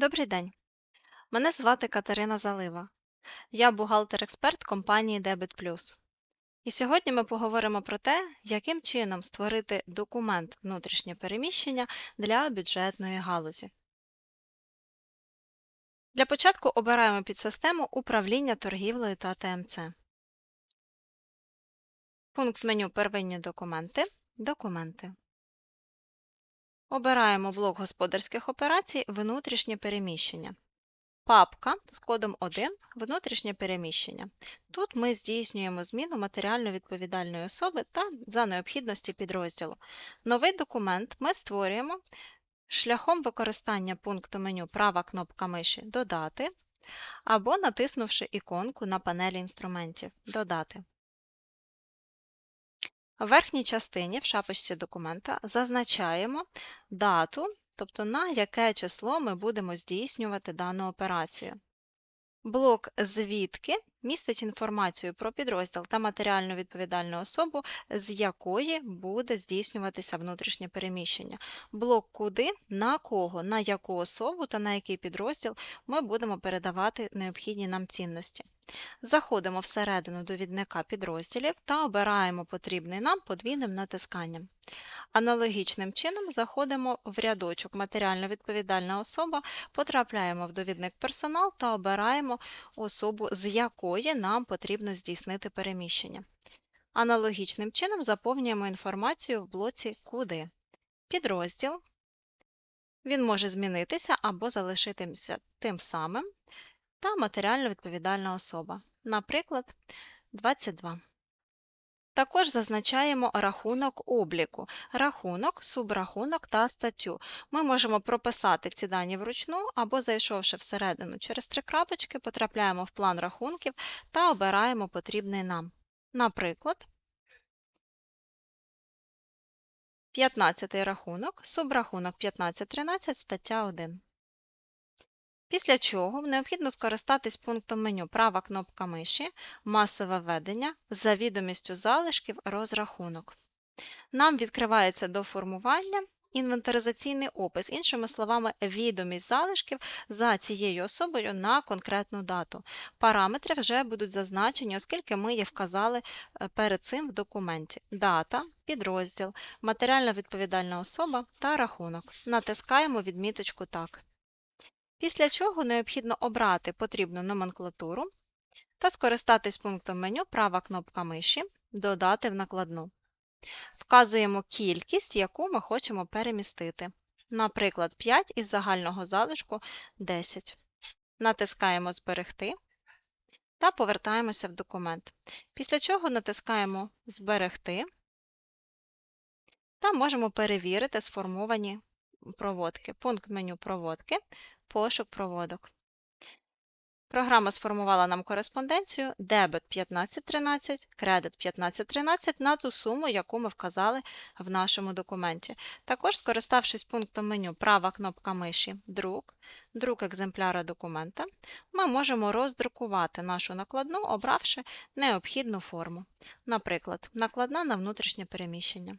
Добрий день. Мене звати Катерина Залива. Я бухгалтер-експерт компанії Debit. І сьогодні ми поговоримо про те, яким чином створити документ внутрішнє переміщення для бюджетної галузі. Для початку обираємо підсистему Управління торгівлею та ТМЦ. Пункт меню Первинні документи. Документи. Обираємо блок господарських операцій Внутрішнє переміщення. Папка з кодом 1 Внутрішнє переміщення. Тут ми здійснюємо зміну матеріально-відповідальної особи та за необхідності підрозділу. Новий документ ми створюємо шляхом використання пункту меню права кнопка миші Додати або натиснувши іконку на панелі інструментів Додати. В верхній частині в шапочці документа зазначаємо дату, тобто на яке число ми будемо здійснювати дану операцію. Блок Звідки містить інформацію про підрозділ та матеріально відповідальну особу, з якої буде здійснюватися внутрішнє переміщення. Блок Куди, на кого, на яку особу та на який підрозділ ми будемо передавати необхідні нам цінності. Заходимо всередину довідника підрозділів та обираємо потрібний нам подвійним натисканням. Аналогічним чином заходимо в рядочок Матеріально відповідальна особа, потрапляємо в довідник персонал та обираємо особу, з якої нам потрібно здійснити переміщення. Аналогічним чином заповнюємо інформацію в блоці Куди. Підрозділ. Він може змінитися або залишитися тим самим, та матеріально відповідальна особа, наприклад, 22. Також зазначаємо рахунок обліку, рахунок, субрахунок та статтю. Ми можемо прописати ці дані вручну або, зайшовши всередину через три крапочки, потрапляємо в план рахунків та обираємо потрібний нам. Наприклад, 15 рахунок, субрахунок 1513, стаття 1. Після чого необхідно скористатись пунктом меню права кнопка миші, масове ведення за відомістю залишків розрахунок. Нам відкривається до формування інвентаризаційний опис, іншими словами, відомість залишків за цією особою на конкретну дату. Параметри вже будуть зазначені, оскільки ми їх вказали е, перед цим в документі. Дата, підрозділ, матеріально відповідальна особа та рахунок. Натискаємо відміточку Так після чого необхідно обрати потрібну номенклатуру та скористатись пунктом меню права кнопка миші Додати в накладну. Вказуємо кількість, яку ми хочемо перемістити. Наприклад, 5 із загального залишку 10. Натискаємо Зберегти та повертаємося в документ. Після чого натискаємо Зберегти та можемо перевірити сформовані проводки. Пункт меню Проводки пошук проводок. Програма сформувала нам кореспонденцію дебет 1513, кредит 1513 на ту суму, яку ми вказали в нашому документі. Також, скориставшись пунктом меню права кнопка миші Друк, друк екземпляра документа, ми можемо роздрукувати нашу накладну, обравши необхідну форму. Наприклад, накладна на внутрішнє переміщення.